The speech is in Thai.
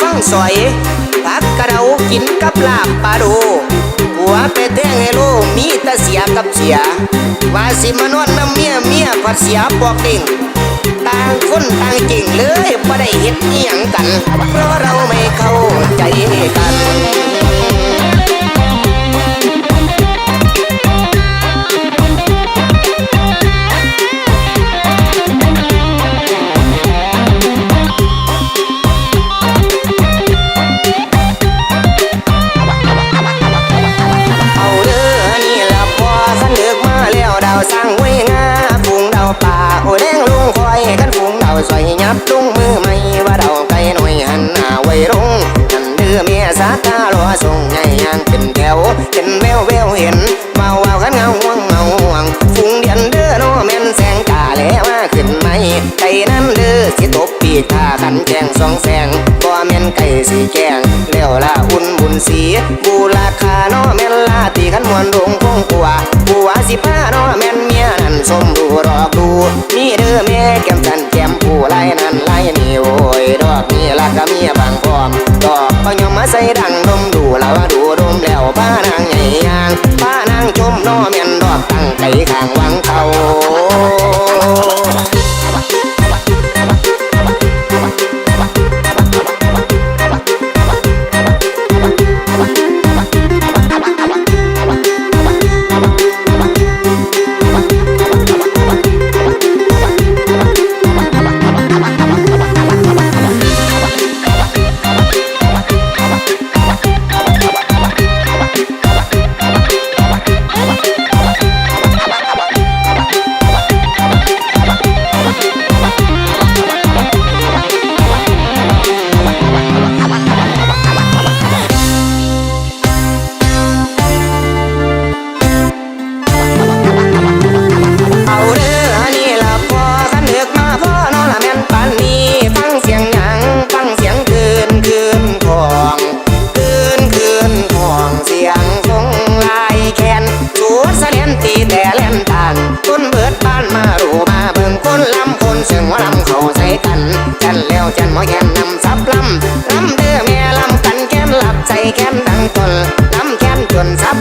ฟังสอยผักกระเดากินกับลาบปลาดูหัวไปแทงให้โลมีตาเสียกับเสีย ว่าสิมานอนน้ำเมียเมียผัดเสียปอกเด่งต่างคนต่างจริงเลยบ่ได้เห็ดอียงกัน เพราะเราไม่เข้าับลุงมือไม่ว่าเดาไก่หน่อยหันหน้าไว้รงนั่นเด้อเมียสาตารอส่งใหญ่ยางเป็นแถวเห็นแววแววเห็นเมาเอากันเงาห่วงเมาห่วงฝูงเดียนเด้อโนแม่นแสงจ่าแล้วว่าขึ้นไหมไก่นั้นเด้อสิตบปีกท่ากันแจงสองแสงบ่แม่นไก่สีแจงแล้วละอุ่นบุญสีบูราคาโนแม่นลาตีกันมวนดงคงกัวบัื้อแม่แก้มจันแก้มผู้ไล่นั่นไล่นี่โอ้ยดอกนี่ละก็มีบางพร้อมดอกบางยอมมาใส่ดังดมดูแล้วว่าดูดมแล้วป้านางใหญ่ยางป้านางชมโนแม่นดอกตั้งใจข้างวังเขา เสียงว่าลำเขาใส่กัน จันแล้วจันหมอแคนนำซับลำลำเด้อแม่ลำกันแก้นหลับใจแก้นดังตนลำแก้นจนซับ